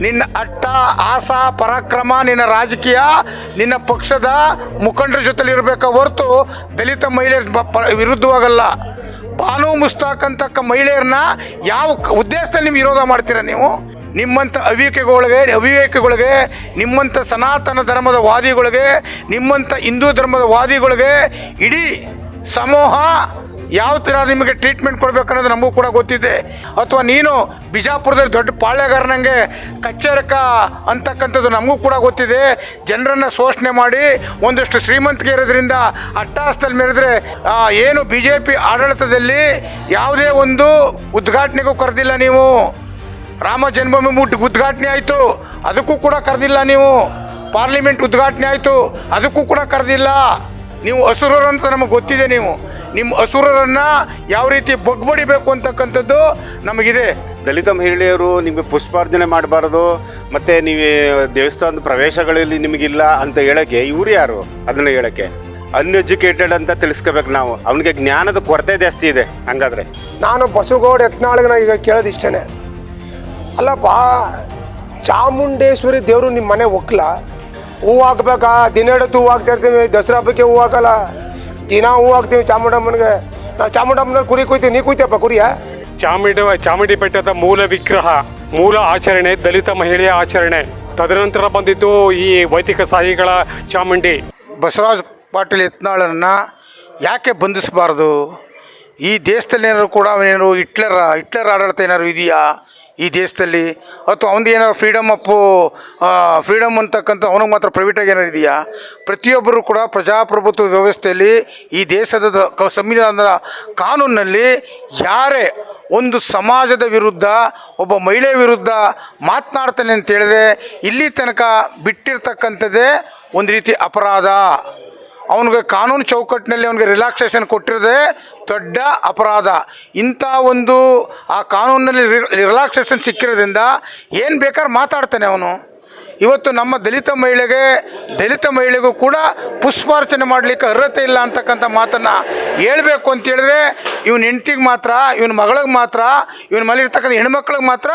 ನಿನ್ನ ಅಟ್ಟ, ಆಸ, ಪರಾಕ್ರಮ, ನಿನ್ನ ರಾಜಕೀಯ, ನಿನ್ನ ಪಕ್ಷದ ಮುಖಂಡರ ಜೊತೆಲಿ ಇರಬೇಕ ಹೊರತು ದಲಿತ ಮಹಿಳೆಯರ ವಿರುದ್ಧವಾಗಲ್ಲ. ಬಾನು ಮುಸ್ತಾಕ್ ಅಂತಕ್ಕ ಮಹಿಳೆಯರನ್ನ ಯಾವ ಉದ್ದೇಶದಲ್ಲಿ ನಿಮ್ಗೆ ವಿರೋಧ ಮಾಡ್ತೀರಾ ನೀವು? ನಿಮ್ಮಂಥ ಅವಿವೇಕಗಳಿಗೆ ಅವಿವೇಕಗಳಿಗೆ, ನಿಮ್ಮಂಥ ಸನಾತನ ಧರ್ಮದ ವಾದಿಗಳಿಗೆ, ನಿಮ್ಮಂಥ ಹಿಂದೂ ಧರ್ಮದ ವಾದಿಗಳಿಗೆ ಇಡೀ ಸಮೂಹ ಯಾವ ಥರ ನಿಮಗೆ ಟ್ರೀಟ್ಮೆಂಟ್ ಕೊಡಬೇಕು ಅನ್ನೋದು ನಮಗೂ ಕೂಡ ಗೊತ್ತಿದೆ. ಅಥವಾ ನೀನು ಬಿಜಾಪುರದಲ್ಲಿ ದೊಡ್ಡ ಪಾಳ್ಯಗಾರನಂಗೆ ಕಚ್ಚೇರಕ ಅಂತಕ್ಕಂಥದ್ದು ನಮಗೂ ಕೂಡ ಗೊತ್ತಿದೆ. ಜನರನ್ನು ಶೋಷಣೆ ಮಾಡಿ ಒಂದಷ್ಟು ಶ್ರೀಮಂತಿಗೆ ಇರೋದ್ರಿಂದ ಅಟ್ಟಾಸ್ತಲ್ಲಿ ಮೇರಿದ್ರೆ ಏನು ಬಿ ಜೆ ಪಿ ಆಡಳಿತದಲ್ಲಿ ಯಾವುದೇ ಒಂದು ಉದ್ಘಾಟನೆಗೂ ಕರೆದಿಲ್ಲ ನೀವು. ರಾಮ ಜನ್ಮಭೂಮಿ ಮುಟ್ಟು ಉದ್ಘಾಟನೆ ಆಯಿತು, ಅದಕ್ಕೂ ಕೂಡ ಕರೆದಿಲ್ಲ ನೀವು. ಪಾರ್ಲಿಮೆಂಟ್ ಉದ್ಘಾಟನೆ ಆಯಿತು, ಅದಕ್ಕೂ ಕೂಡ ಕರೆದಿಲ್ಲ. ನೀವು ಅಸುರರು ಅಂತ ನಮಗೆ ಗೊತ್ತಿದೆ ನೀವು. ನಿಮ್ಮ ಹಸುರರನ್ನು ಯಾವ ರೀತಿ ಬಗ್ಬಡಿಬೇಕು ಅಂತಕ್ಕಂಥದ್ದು ನಮಗಿದೆ. ದಲಿತ ಮಹಿಳೆಯರು ನಿಮಗೆ ಪುಷ್ಪಾರ್ಜನೆ ಮಾಡಬಾರ್ದು ಮತ್ತು ನೀವು ದೇವಸ್ಥಾನದ ಪ್ರವೇಶಗಳಲ್ಲಿ ನಿಮಗಿಲ್ಲ ಅಂತ ಹೇಳೋಕ್ಕೆ ಇವ್ರು ಯಾರು? ಅದನ್ನು ಹೇಳೋಕ್ಕೆ. ಅನ್ಎಜುಕೇಟೆಡ್ ಅಂತ ತಿಳಿಸ್ಕೋಬೇಕು ನಾವು. ಅವನಿಗೆ ಜ್ಞಾನದ ಕೊರತೆ ಜಾಸ್ತಿ ಇದೆ ಹಂಗಾದ್ರೆ. ನಾನು ಬಸವಗೌಡ ಯತ್ನಾಳಿಗೆ ಈಗ ಕೇಳೋದು ಇಷ್ಟೇ ಅಲ್ಲಪ್ಪ ಚಾಮುಂಡೇಶ್ವರಿ ದೇವರು ನಿಮ್ಮ ಮನೆ ಒಕ್ಕಲ ಹೂವು ಹಾಕ್ಬೇಕಾ ದಿನ ಹಿಡಿದು ಹೂವು ಹಾಕ್ತಾ ಇರ್ತೀವಿ. ದಸರಾ ಹಬ್ಬಕ್ಕೆ ಹೂವು ಹಾಕಲ್ಲ. ದಿನ ಹೂವು ಹಾಕ್ತೀವಿ ಚಾಮುಂಡಮ್ಮನಿಗೆ. ನಾವು ಚಾಮುಂಡಮ್ಮನಲ್ಲಿ ಕುರಿ ಕುಯ್ತೀವಿ. ನೀ ಕುಯ್ತೀಯಪ್ಪ ಕುರಿಯ? ಚಾಮುಂಡಿ ಚಾಮುಂಡಿ ಬೆಟ್ಟದ ಮೂಲ ವಿಗ್ರಹ ಮೂಲ ಆಚರಣೆ ದಲಿತ ಮಹಿಳೆಯ ಆಚರಣೆ. ತದನಂತರ ಬಂದಿದ್ದು ಈ ವೈದಿಕ ಸಾಹಿಗಳ ಚಾಮುಂಡಿ. ಬಸವರಾಜ್ ಪಾಟೀಲ್ ಯತ್ನಾಳನ್ನು ಯಾಕೆ ಬಂಧಿಸಬಾರ್ದು? ಈ ದೇಶದಲ್ಲಿ ಏನಾದ್ರು ಕೂಡ ಅವನೇನು ಹಿಟ್ಲರ್ ಹಿಟ್ಲರ್ ಆಡಳಿತ ಏನಾದ್ರು ಇದೆಯಾ ಈ ದೇಶದಲ್ಲಿ? ಅಥವಾ ಅವನದು ಏನಾದ್ರು ಫ್ರೀಡಮ್ ಅಪ್ಪು ಫ್ರೀಡಮ್ ಅಂತಕ್ಕಂಥ ಅವನಿಗೆ ಮಾತ್ರ ಪ್ರೈವೇಟಾಗಿ ಏನಾರು ಇದೆಯಾ? ಪ್ರತಿಯೊಬ್ಬರು ಕೂಡ ಪ್ರಜಾಪ್ರಭುತ್ವ ವ್ಯವಸ್ಥೆಯಲ್ಲಿ ಈ ದೇಶದ ಸಂವಿಧಾನದ ಕಾನೂನಿನಲ್ಲಿ ಯಾರೇ ಒಂದು ಸಮಾಜದ ವಿರುದ್ಧ, ಒಬ್ಬ ಮಹಿಳೆ ವಿರುದ್ಧ ಮಾತನಾಡ್ತಾನೆ ಅಂತ ಹೇಳಿದ್ರೆ ಇಲ್ಲಿ ತನಕ ಬಿಟ್ಟಿರ್ತಕ್ಕಂಥದ್ದೇ ಒಂದು ರೀತಿ ಅಪರಾಧ. ಅವನಿಗೆ ಕಾನೂನು ಚೌಕಟ್ಟಿನಲ್ಲಿ ಅವನಿಗೆ ರಿಲ್ಯಾಕ್ಸೇಷನ್ ಕೊಟ್ಟಿರೋದೇ ದೊಡ್ಡ ಅಪರಾಧ. ಇಂಥ ಒಂದು, ಆ ಕಾನೂನಲ್ಲಿ ರಿಲ್ಯಾಕ್ಸೇಷನ್ ಸಿಕ್ಕಿರೋದ್ರಿಂದ ಏನು ಬೇಕಾದ್ರೆ ಮಾತಾಡ್ತಾನೆ ಅವನು. ಇವತ್ತು ನಮ್ಮ ದಲಿತ ಮಹಿಳೆಗೆ, ದಲಿತ ಮಹಿಳೆಗೂ ಕೂಡ ಪುಷ್ಪಾರ್ಚನೆ ಮಾಡಲಿಕ್ಕೆ ಅರ್ಹತೆ ಇಲ್ಲ ಅಂತಕ್ಕಂಥ ಮಾತನ್ನು ಹೇಳಬೇಕು ಅಂತೇಳಿದ್ರೆ ಇವನ ಹೆಂಡ್ತಿಗೆ ಮಾತ್ರ, ಇವನ ಮಗಳಿಗೆ ಮಾತ್ರ, ಇವನ ಮನೇಲಿರ್ತಕ್ಕಂಥ ಹೆಣ್ಮಕ್ಳಿಗೆ ಮಾತ್ರ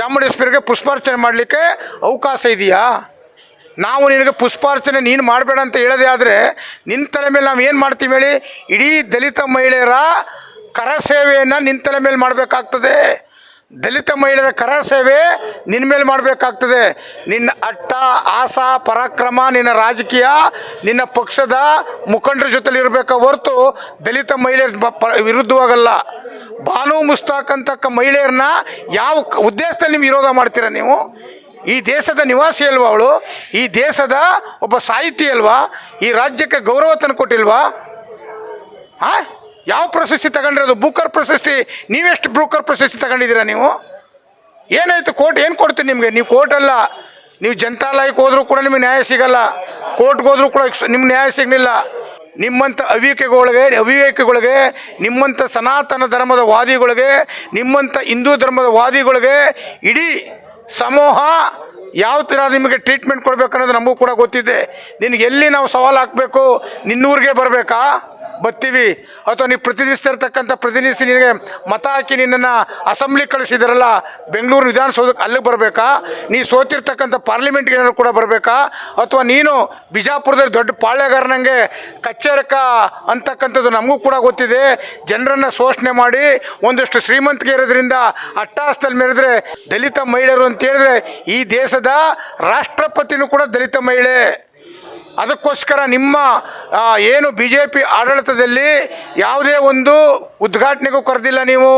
ಚಾಮುಂಡೇಶ್ವರಿಗೆ ಪುಷ್ಪಾರ್ಚನೆ ಮಾಡಲಿಕ್ಕೆ ಅವಕಾಶ ಇದೆಯಾ? ನಾವು ನಿನಗೆ ಪುಷ್ಪಾರ್ಚನೆ ನೀನು ಮಾಡಬೇಡ ಅಂತ ಹೇಳೋದೇ ಆದರೆ ನಿನ್ನ ತಲೆ ಮೇಲೆ ನಾವು ಏನು ಮಾಡ್ತೀವಿ ಹೇಳಿ? ಇಡೀ ದಲಿತ ಮಹಿಳೆಯರ ಕರ ಸೇವೆಯನ್ನು ನಿನ್ನ ತಲೆ ಮೇಲೆ ಮಾಡಬೇಕಾಗ್ತದೆ. ದಲಿತ ಮಹಿಳೆಯರ ಕರ ಸೇವೆ ನಿನ್ನ ಮೇಲೆ ಮಾಡಬೇಕಾಗ್ತದೆ. ನಿನ್ನ ಅಟ್ಟ, ಆಸ, ಪರಾಕ್ರಮ, ನಿನ್ನ ರಾಜಕೀಯ, ನಿನ್ನ ಪಕ್ಷದ ಮುಖಂಡರ ಜೊತೆಲಿ ಇರಬೇಕ ಹೊರತು ದಲಿತ ಮಹಿಳೆಯರ ವಿರುದ್ಧವಾಗಲ್ಲ. ಬಾನು ಮುಸ್ತಾಕ್ ಅಂತಕ್ಕ ಮಹಿಳೆಯರನ್ನ ಯಾವ ಉದ್ದೇಶದಲ್ಲಿ ನೀವು ವಿರೋಧ ಮಾಡ್ತೀರಾ ನೀವು? ಈ ದೇಶದ ನಿವಾಸಿ ಅಲ್ವಾ ಅವಳು? ಈ ದೇಶದ ಒಬ್ಬ ಸಾಹಿತಿ ಅಲ್ವಾ? ಈ ರಾಜ್ಯಕ್ಕೆ ಗೌರವ ತಂದು ಕೊಟ್ಟಿಲ್ವಾ? ಆ? ಯಾವ ಪ್ರಶಸ್ತಿ ತಗೊಂಡಿರೋದು ಬೂಕರ್ ಪ್ರಶಸ್ತಿ. ನೀವೆಷ್ಟು ಬ್ರೂಕರ್ ಪ್ರಶಸ್ತಿ ತಗೊಂಡಿದ್ದೀರಾ ನೀವು? ಏನಾಯಿತು? ಕೋರ್ಟ್ ಏನು ಕೊಡ್ತೀನಿ ನಿಮಗೆ? ನೀವು ಕೋರ್ಟ್ ಅಲ್ಲ. ನೀವು ಜನತಾಲಯಕ್ಕೆ ಹೋದರೂ ಕೂಡ ನಿಮಗೆ ನ್ಯಾಯ ಸಿಗಲ್ಲ. ಕೋರ್ಟ್ಗೆ ಹೋದರೂ ಕೂಡ ನಿಮ್ಮ ನ್ಯಾಯ ಸಿಗಲಿಲ್ಲ. ನಿಮ್ಮಂಥ ಅವಿವೇಕಗಳಿಗೆ ಅವಿವೇಕಗಳಿಗೆ, ನಿಮ್ಮಂಥ ಸನಾತನ ಧರ್ಮದ ವಾದಿಗಳಿಗೆ, ನಿಮ್ಮಂಥ ಹಿಂದೂ ಧರ್ಮದ ವಾದಿಗಳಿಗೆ ಇಡೀ ಸಮೂಹ ಯಾವ ಥರ ನಿಮಗೆ ಟ್ರೀಟ್ಮೆಂಟ್ ಕೊಡಬೇಕನ್ನೋದು ನಮಗೂ ಕೂಡ ಗೊತ್ತಿದೆ. ನಿನಗೆ ಎಲ್ಲಿ ನಾವು ಸವಾಲು ಹಾಕಬೇಕು? ನಿನ್ನೂರಿಗೆ ಬರಬೇಕಾ? ಬರ್ತೀವಿ. ಅಥವಾ ನೀವು ಪ್ರತಿನಿಧಿಸ್ತಿರ್ತಕ್ಕಂಥ ಪ್ರತಿನಿಧಿಸಿ ನಿನಗೆ ಮತ ಹಾಕಿ ನಿನ್ನನ್ನು ಅಸೆಂಬ್ಲಿ ಕಳಿಸಿದಾರಲ್ಲ, ಬೆಂಗಳೂರು ವಿಧಾನಸೌಧಕ್ಕೆ ಅಲ್ಲಿಗೆ ಬರಬೇಕಾ? ನೀ ಸೋತಿರ್ತಕ್ಕಂಥ ಪಾರ್ಲಿಮೆಂಟ್ಗೆ ಏನಾದ್ರು ಕೂಡ ಬರಬೇಕಾ? ಅಥವಾ ನೀನು ಬಿಜಾಪುರದಲ್ಲಿ ದೊಡ್ಡ ಪಾಳ್ಯಗಾರನಂಗೆ ಕಚ್ಚೇರಕ ಅಂತಕ್ಕಂಥದ್ದು ನಮಗೂ ಕೂಡ ಗೊತ್ತಿದೆ. ಜನರನ್ನು ಶೋಷಣೆ ಮಾಡಿ ಒಂದಷ್ಟು ಶ್ರೀಮಂತಿಗೆ ಇರೋದ್ರಿಂದ ಅಟ್ಟಾಸ್ತಲ್ಲಿ ಮೇಲಿದ್ರೆ ದಲಿತ ಮಹಿಳೆಯರು ಅಂತ ಹೇಳಿದ್ರೆ ಈ ದೇಶದ ರಾಷ್ಟ್ರಪತಿನೂ ಕೂಡ ದಲಿತ ಮಹಿಳೆ. ಅದಕ್ಕೋಸ್ಕರ ನಿಮ್ಮ ಏನು ಬಿ ಜೆ ಪಿ ಆಡಳಿತದಲ್ಲಿ ಯಾವುದೇ ಒಂದು ಉದ್ಘಾಟನೆಗೂ ಕರೆದಿಲ್ಲ ನೀವು.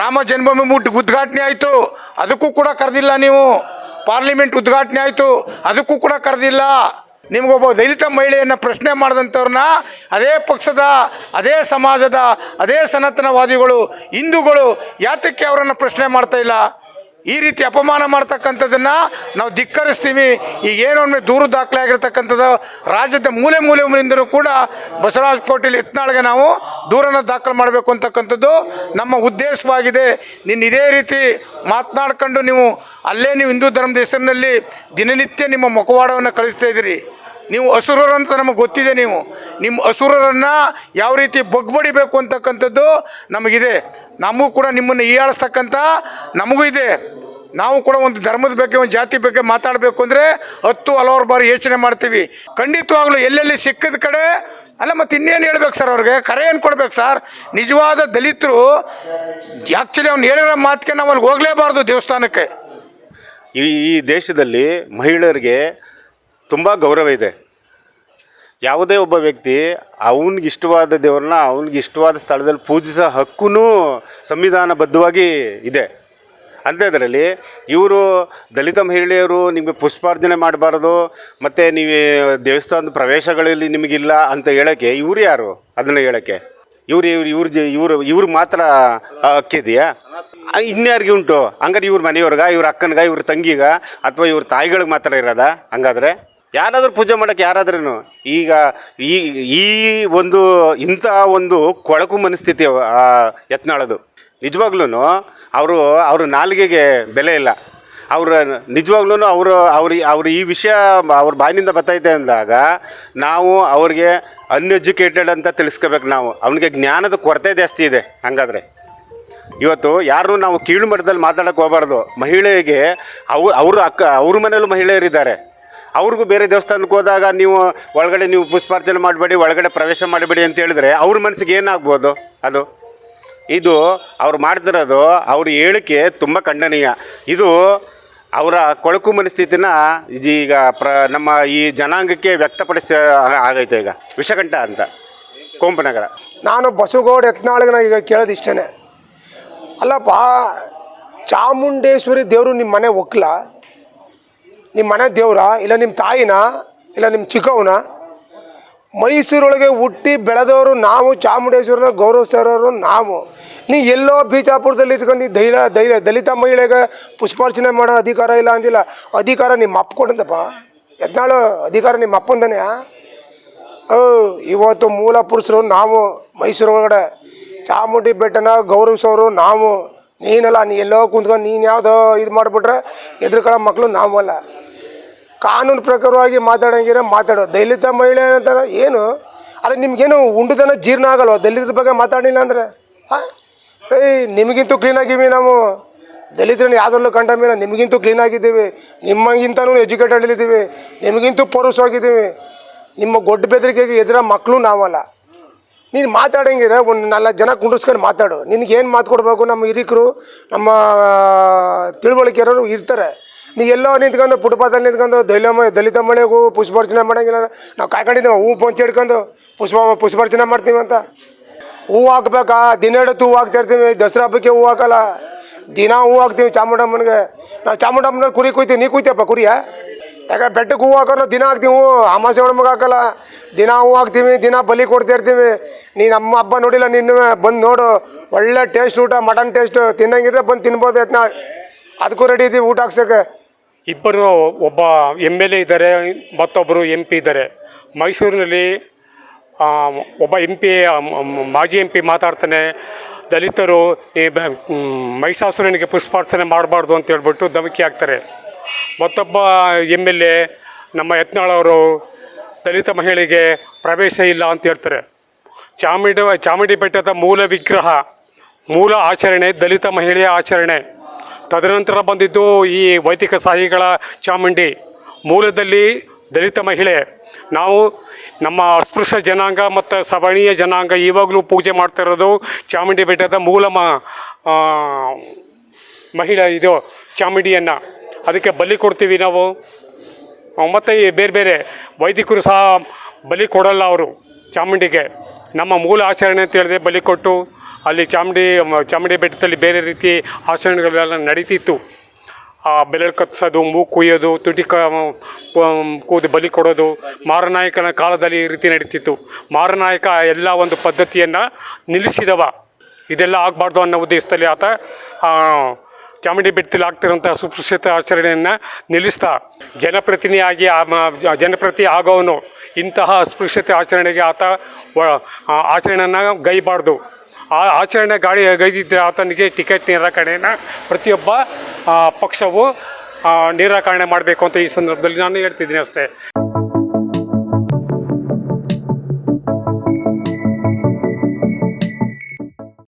ರಾಮ ಜನ್ಮಭೂಮಿ ಮುಟ್, ಉದ್ಘಾಟನೆ ಆಯಿತು, ಅದಕ್ಕೂ ಕೂಡ ಕರೆದಿಲ್ಲ ನೀವು. ಪಾರ್ಲಿಮೆಂಟ್ ಉದ್ಘಾಟನೆ ಆಯಿತು, ಅದಕ್ಕೂ ಕೂಡ ಕರೆದಿಲ್ಲ. ನಿಮಗೊಬ್ಬ ದಲಿತ ಮಹಿಳೆಯನ್ನು ಪ್ರಶ್ನೆ ಮಾಡಿದಂಥವ್ರನ್ನ ಅದೇ ಪಕ್ಷದ, ಅದೇ ಸಮಾಜದ, ಅದೇ ಸನಾತನವಾದಿಗಳು, ಹಿಂದೂಗಳು ಯಾತಕ್ಕೆ ಅವರನ್ನು ಪ್ರಶ್ನೆ ಮಾಡ್ತಾ ಇಲ್ಲ? ಈ ರೀತಿ ಅಪಮಾನ ಮಾಡ್ತಕ್ಕಂಥದ್ದನ್ನು ನಾವು ಧಿಕ್ಕರಿಸ್ತೀವಿ. ಈಗ ಏನೋ ಒಮ್ಮೆ ದೂರು ದಾಖಲೆ ಆಗಿರ್ತಕ್ಕಂಥದ್ದು, ರಾಜ್ಯದ ಮೂಲೆ ಮೂಲೆಯಿಂದಲೂ ಕೂಡ ಬಸವರಾಜ ಕೋಟೆಯಲ್ಲಿ ಯತ್ನಾಳ್ಗೆ ನಾವು ದೂರನ್ನು ದಾಖಲು ಮಾಡಬೇಕು ಅಂತಕ್ಕಂಥದ್ದು ನಮ್ಮ ಉದ್ದೇಶವಾಗಿದೆ. ನಿನ್ನ ಇದೇ ರೀತಿ ಮಾತನಾಡ್ಕೊಂಡು ನೀವು ಅಲ್ಲೇ ನೀವು ಹಿಂದೂ ಧರ್ಮದ ಹೆಸರಿನಲ್ಲಿ ದಿನನಿತ್ಯ ನಿಮ್ಮ ಮುಖವಾಡವನ್ನು ಕಳಿಸ್ತಾ ಇದ್ದೀರಿ. ನೀವು ಅಸುರರು ಅಂತ ನಮಗೆ ಗೊತ್ತಿದೆ ನೀವು. ನಿಮ್ಮ ಹಸುರರನ್ನು ಯಾವ ರೀತಿ ಬಗ್ಬಡಿಬೇಕು ಅಂತಕ್ಕಂಥದ್ದು ನಮಗಿದೆ. ನಮಗೂ ಕೂಡ ನಿಮ್ಮನ್ನು ಈಯಾಳಿಸ್ತಕ್ಕಂಥ ನಮಗೂ ಇದೆ. ನಾವು ಕೂಡ ಒಂದು ಧರ್ಮದ ಬಗ್ಗೆ, ಒಂದು ಜಾತಿ ಬಗ್ಗೆ ಮಾತಾಡಬೇಕು ಅಂದರೆ ಹತ್ತು ಹಲವಾರು ಬಾರಿ ಯೋಚನೆ ಮಾಡ್ತೀವಿ. ಖಂಡಿತವಾಗ್ಲೂ ಎಲ್ಲೆಲ್ಲಿ ಸಿಕ್ಕಿದ ಕಡೆ, ಅಲ್ಲ ಮತ್ತು ಇನ್ನೇನು ಹೇಳ್ಬೇಕು ಸರ್ ಅವ್ರಿಗೆ? ಕರೆ ಏನು ಕೊಡ್ಬೇಕು ಸರ್. ನಿಜವಾದ ದಲಿತರು ಆ್ಯಕ್ಚುಲಿ ಅವ್ನು ಹೇಳಿರೋ ಮಾತಿಗೆ ನಾವು ಅಲ್ಲಿ ಹೋಗಲೇಬಾರ್ದು ದೇವಸ್ಥಾನಕ್ಕೆ. ಈ ಈ ದೇಶದಲ್ಲಿ ಮಹಿಳೆಯರಿಗೆ ತುಂಬ ಗೌರವ ಇದೆ. ಯಾವುದೇ ಒಬ್ಬ ವ್ಯಕ್ತಿ ಅವನಿಗೆ ಇಷ್ಟವಾದ ದೇವ್ರನ್ನ, ಅವನಿಗೆ ಇಷ್ಟವಾದ ಸ್ಥಳದಲ್ಲಿ ಪೂಜಿಸೋ ಹಕ್ಕೂ ಸಂವಿಧಾನಬದ್ಧವಾಗಿ ಇದೆ. ಅಂಥದ್ರಲ್ಲಿ ಇವರು ದಲಿತ ಮಹಿಳೆಯರು ನಿಮಗೆ ಪುಷ್ಪಾರ್ಜನೆ ಮಾಡಬಾರ್ದು, ಮತ್ತು ನೀವು ದೇವಸ್ಥಾನದ ಪ್ರವೇಶಗಳಲ್ಲಿ ನಿಮಗಿಲ್ಲ ಅಂತ ಹೇಳೋಕ್ಕೆ ಇವರು ಯಾರು? ಅದನ್ನು ಹೇಳೋಕ್ಕೆ. ಇವ್ರು ಇವ್ರು, ಇವ್ರ ಜ, ಇವರು ಇವ್ರಿಗೆ ಮಾತ್ರ ಅಕ್ಕಿದೆಯಾ ಇನ್ಯಾರಿಗೆ ಉಂಟು? ಹಂಗಾರೆ ಇವ್ರ ಮನೆಯವ್ರಿಗ, ಇವ್ರ ಅಕ್ಕನಿಗ, ಇವ್ರ ತಂಗಿಗ, ಅಥವಾ ಇವ್ರ ತಾಯಿಗಳಿಗೆ ಮಾತ್ರ ಇರೋದಾ? ಹಂಗಾದ್ರೆ ಯಾರಾದರೂ ಪೂಜೆ ಮಾಡೋಕ್ಕೆ ಯಾರಾದ್ರೂ ಈಗ ಈ ಈ ಒಂದು ಇಂಥ ಒಂದು ಕೊಳಕು ಮನಸ್ಥಿತಿ ಯತ್ನಾಳದು. ನಿಜವಾಗ್ಲೂ ಅವರು, ಅವ್ರ ನಾಲಿಗೆಗೆ ಬೆಲೆ ಇಲ್ಲ. ಅವರ ನಿಜವಾಗ್ಲೂ ಅವರು, ಅವ್ರ ಅವ್ರ ಈ ವಿಷಯ ಅವ್ರ ಬಾಯಿನಿಂದ ಬರ್ತೈತೆ ಅಂದಾಗ ನಾವು ಅವ್ರಿಗೆ ಅನ್ಎಜುಕೇಟೆಡ್ ಅಂತ ತಿಳಿಸ್ಕೋಬೇಕು ನಾವು. ಅವನಿಗೆ ಜ್ಞಾನದ ಕೊರತೆ ಜಾಸ್ತಿ ಇದೆ ಹಾಗಾದ್ರೆ. ಇವತ್ತು ಯಾರು ನಾವು ಕೀಳು ಮಟ್ಟದಲ್ಲಿ ಮಾತಾಡೋಕ್ಕೆ ಹೋಗಬಾರ್ದು. ಮಹಿಳೆಗೆ ಅವ್ರು, ಅವ್ರ ಅಕ್ಕ, ಅವ್ರ ಮನೇಲೂ ಮಹಿಳೆಯರಿದ್ದಾರೆ. ಅವ್ರಿಗೂ ಬೇರೆ ದೇವಸ್ಥಾನಕ್ಕೆ ಹೋದಾಗ ನೀವು ಒಳಗಡೆ ನೀವು ಪುಷ್ಪಾರ್ಚನೆ ಮಾಡಬೇಡಿ, ಒಳಗಡೆ ಪ್ರವೇಶ ಮಾಡಬೇಡಿ ಅಂತ ಹೇಳಿದ್ರೆ ಅವ್ರ ಮನಸ್ಸಿಗೆ ಏನಾಗ್ಬೋದು ಅದು? ಇದು ಅವ್ರು ಮಾಡ್ತಿರೋದು ಅವ್ರ ಹೇಳಿಕೆ ತುಂಬ ಖಂಡನೀಯ. ಇದು ಅವರ ಕೊಳಕು ಮನಸ್ಥಿತಿನ ಈಗ ಪ್ರ ನಮ್ಮ ಈ ಜನಾಂಗಕ್ಕೆ ವ್ಯಕ್ತಪಡಿಸ ಆಗೈತೆ ಈಗ. ವಿಷಕಂಠ ಅಂತ ಕೋಂಪನಗರ ನಾನು ಬಸವಗೌಡ ಯತ್ನಾಳಿಗೆ ನಾ ಈಗ ಕೇಳೋದು ಇಷ್ಟೇ ಅಲ್ಲಪ್ಪ, ಚಾಮುಂಡೇಶ್ವರಿ ದೇವರು ನಿಮ್ಮ ಮನೆ ಒಕ್ಲ. ನಿಮ್ಮ ಮನೆ ದೇವ್ರ, ಇಲ್ಲ ನಿಮ್ಮ ತಾಯಿನ, ಇಲ್ಲ ನಿಮ್ಮ ಚಿಕ್ಕವನ, ಮೈಸೂರೊಳಗೆ ಹುಟ್ಟಿ ಬೆಳೆದವರು ನಾವು, ಚಾಮುಂಡೇಶ್ವರನ ಗೌರವಿಸ್ತಾ ಇರೋರು ನಾವು. ನೀ ಎಲ್ಲೋ ಬೀಜಾಪುರದಲ್ಲಿ ಇಟ್ಕೊಂಡು ನೀ ಧೈರ್ಯ ಧೈರ್ಯ ದಲಿತ ಮಹಿಳೆಗೆ ಪುಷ್ಪಾರ್ಚನೆ ಮಾಡೋ ಅಧಿಕಾರ ಇಲ್ಲ ಅಂದಿಲ್ಲ. ಅಧಿಕಾರ ನಿಮ್ಮ ಅಪ್ಪ ಕೊಡಂದಪ್ಪ ಯತ್ನಾಳು ಅಧಿಕಾರ ನಿಮ್ಮ ಅಪ್ಪಂದನೇ ಇವತ್ತು ಮೂಲ ಪುರುಷರು ನಾವು ಮೈಸೂರು ಒಳಗಡೆ ಚಾಮುಂಡಿ ಬೆಟ್ಟನ ಗೌರವಿಸೋರು ನಾವು. ನೀನಲ್ಲ, ನೀ ಎಲ್ಲೋ ಕುಂತ್ಕೊಂಡು ನೀನು ಯಾವುದೋ ಇದು ಮಾಡಿಬಿಟ್ರೆ ಎದುರುಗಳ ಮಕ್ಕಳು ನಾವಲ್ಲ. ಕಾನೂನು ಪ್ರಕಾರವಾಗಿ ಮಾತಾಡೋಂಗಿರ ಮಾತಾಡೋ. ದಲಿತ ಮಹಿಳೆ ಅಂತಾರೆ ಏನು? ಅಲ್ಲ, ನಿಮಗೇನು ಉಂಡುದನ ಜೀರ್ಣ ಆಗಲ್ವ? ದಲಿತರ ಬಗ್ಗೆ ಮಾತಾಡಿಲ್ಲ ಅಂದರೆ? ಹಾಂ? ಏಯ್ ನಿಮಗಿಂತೂ ಕ್ಲೀನಾಗಿವಿ ನಾವು. ದಲಿತರನ್ನ ಯಾವುದರಲ್ಲೂ ಕಂಡ ಮೇಲೆ ನಿಮಗಿಂತೂ ಕ್ಲೀನಾಗಿದ್ದೀವಿ ನಿಮ್ಮಗಿಂತನೂ ಎಜುಕೇಟೆಡ್ ಇದ್ದೀವಿ ನಿಮಗಿಂತೂ ಪೌರುಷವಾಗಿದ್ದೀವಿ ನಿಮ್ಮ ಗೊಡ್ಡ ಬೆದರಿಕೆಗೆ ಎದುರ ಮಕ್ಕಳು ನಾವಲ್ಲ. ನೀನು ಮಾತಾಡೋಂಗಿದ್ರೆ ಒಂದು ನಾಲ್ಕು ಜನ ಕುಂಡಿಸ್ಕೊಂಡು ಮಾತಾಡು. ನಿನಗೇನು ಮಾತು ಕೊಡಬೇಕು? ನಮ್ಮ ಹಿರಿಕರು, ನಮ್ಮ ತಿಳುವಳಿಕೆ ಇರೋರು ಇರ್ತಾರೆ. ನೀ ಎಲ್ಲೋ ನಿಂತ್ಕೊಂಡು ಫುಟ್ಪಾತಲ್ಲಿ ನಿಂತ್ಕೊಂಡು ದಲಿತ ಮ ದಲಿತ ಮಳೆಗೂ ಪುಷ್ಪಾರ್ಚನೆ ಮಾಡಂಗಿಲ್ಲ ನಾವು ಕಾಯ್ಕೊಂಡಿದ್ದೇವೆ, ಹೂ ಪಂಚೆ ಹಿಡ್ಕೊಂಡು ಪುಷ್ಪ, ಪುಷ್ಪಾರ್ಚನೆ ಮಾಡ್ತೀವಿ ಅಂತ. ಹೂವು ಹಾಕ್ಬೇಕಾ? ದಿನ ಹಿಡಿದು ಹೂವು ಹಾಕ್ತಾ ಇರ್ತೀವಿ, ದಸರಾ ಹಬ್ಬಕ್ಕೆ ಹೂವು ಹಾಕಲ್ಲ. ದಿನ ಹೂವು ಹಾಕ್ತೀವಿ ಚಾಮುಂಡಮ್ಮನಿಗೆ. ನಾವು ಚಾಮುಂಡಮ್ಮನ ಕುರಿ ಕುಯ್ತೀವಿ, ನೀ ಕುಯ್ತೀಯಪ್ಪ ಕುರಿಯ? ಯಾಕೆ ಬೆಟ್ಟಕ್ಕೆ ಹೂವು ಹಾಕೋಲ್ಲ ದಿನ ಹಾಕ್ತೀವಿ ಹೂವು ಅಮಾಸೆ ಒಳಗೆ ಹಾಕಲ್ಲ. ದಿನ ಹೂವು ಹಾಕ್ತೀವಿ ದಿನ ಬಲಿ ಕೊಡ್ತಾ ಇರ್ತೀವಿ. ನೀನು ನಮ್ಮ ಹಬ್ಬ ನೋಡಿಲ್ಲ ನಿನ್ನ ಬಂದು ನೋಡು. ಒಳ್ಳೆ ಟೇಸ್ಟ್ ಊಟ ಮಟನ್ ಟೇಸ್ಟ್ ತಿನ್ನಂಗಿದ್ರೆ ಬಂದು ತಿನ್ಬೋದು ಯತ್ನ. ಅದಕ್ಕೂ ರೆಡಿ ಇದ್ದೀವಿ ಊಟ ಹಾಕ್ಸೋಕ್ಕೆ. ಇಬ್ಬರು ಒಬ್ಬ ಎಂ ಎಲ್ ಎ ಇದ್ದಾರೆ ಮತ್ತೊಬ್ಬರು ಎಂ ಪಿ ಇದ್ದಾರೆ. ಮೈಸೂರಿನಲ್ಲಿ ಒಬ್ಬ ಎಂ ಪಿ ಮಾಜಿ ಎಂ ಪಿ ಮಾತಾಡ್ತಾನೆ. ದಲಿತರು ಈ ಬ- ಮ್, ಮಹಿಷಾಸುರನಿಗೆ ಪುಷ್ಪಾರ್ಚನೆ ಮಾಡಬಾರ್ದು ಅಂತ ಹೇಳ್ಬಿಟ್ಟು ಧಮಕಿ ಹಾಕ್ತಾರೆ. ಮತ್ತೊಬ್ಬ ಎಂ ಎಲ್ ಎ ನಮ್ಮ ಯತ್ನಾಳವರು ದಲಿತ ಮಹಿಳೆಗೆ ಪ್ರವೇಶ ಇಲ್ಲ ಅಂತ ಹೇಳ್ತಾರೆ. ಚಾಮುಂಡಿ ಚಾಮುಂಡಿ ಬೆಟ್ಟದ ಮೂಲ ವಿಗ್ರಹ, ಮೂಲ ಆಚರಣೆ, ದಲಿತ ಮಹಿಳೆಯ ಆಚರಣೆ. ತದನಂತರ ಬಂದಿದ್ದು ಈ ವೈದಿಕ ಸಾಹಿಗಳ ಚಾಮುಂಡಿ. ಮೂಲದಲ್ಲಿ ದಲಿತ ಮಹಿಳೆ, ನಾವು ನಮ್ಮ ಅಸ್ಪೃಶ್ಯ ಜನಾಂಗ ಮತ್ತು ಸವರ್ಣೀಯ ಜನಾಂಗ ಇವಾಗಲೂ ಪೂಜೆ ಮಾಡ್ತಾ ಇರೋದು ಚಾಮುಂಡಿ ಬೆಟ್ಟದ ಮೂಲ ಮಹಿಳೆ ಇದು ಚಾಮುಂಡಿಯನ್ನು. ಅದಕ್ಕೆ ಬಲಿ ಕೊಡ್ತೀವಿ ನಾವು. ಮತ್ತು ಈ ಬೇರೆ ಬೇರೆ ವೈದಿಕರು ಸಹ ಬಲಿ ಕೊಡಲ್ಲ ಅವರು ಚಾಮುಂಡಿಗೆ. ನಮ್ಮ ಮೂಲ ಆಚರಣೆ ಅಂತ ಹೇಳಿದೆ ಬಲಿ ಕೊಟ್ಟು ಅಲ್ಲಿ ಚಾಮುಂಡಿ ಚಾಮುಂಡಿ ಬೆಟ್ಟದಲ್ಲಿ ಬೇರೆ ರೀತಿ ಆಚರಣೆಗಳೆಲ್ಲ ನಡೀತಿತ್ತು. ಆ ಬೆಲೆ ಕತ್ತಿಸೋದು ಮೂಗು ಕುಯ್ಯೋದು, ತುಟಿ ಕೂದು ಬಲಿ ಕೊಡೋದು ಮಾರನಾಯಕನ ಕಾಲದಲ್ಲಿ ಈ ರೀತಿ ನಡೀತಿತ್ತು. ಮಾರನಾಯಕ ಎಲ್ಲ ಒಂದು ಪದ್ಧತಿಯನ್ನು ನಿಲ್ಲಿಸಿದವ. ಇದೆಲ್ಲ ಆಗಬಾರ್ದು ಅನ್ನೋ ಉದ್ದೇಶದಲ್ಲಿ ಆತ ಚಾಮುಂಡಿ ಬೆಟ್ಟದಲ್ಲಿ ಆಗ್ತಿರೋಂಥ ಸುಪ್ರಸಿದ್ಧ ಆಚರಣೆಯನ್ನು ನಿಲ್ಲಿಸ್ತಾ ಮ- ಜನಪ್ರತಿ ಆಗೋವನು ಇಂತಹ ಅಸ್ಪೃಶ್ಯತೆ ಆಚರಣೆಗೆ ಆತ ಆಚರಣೆಯನ್ನು ಗೈಬಾರ್ದು. ಆ ಆಚರಣೆ ಗಾಡಿ ಗೈದಿದ್ದರೆ ಆತನಿಗೆ ಟಿಕೆಟ್ ನಿರಾಕರಣೆಯನ್ನು ಪ್ರತಿಯೊಬ್ಬ ಪಕ್ಷವು ನಿರಾಕರಣೆ ಮಾಡಬೇಕು ಅಂತ ಈ ಸಂದರ್ಭದಲ್ಲಿ ನಾನು ಹೇಳ್ತಿದ್ದೀನಿ ಅಷ್ಟೇ.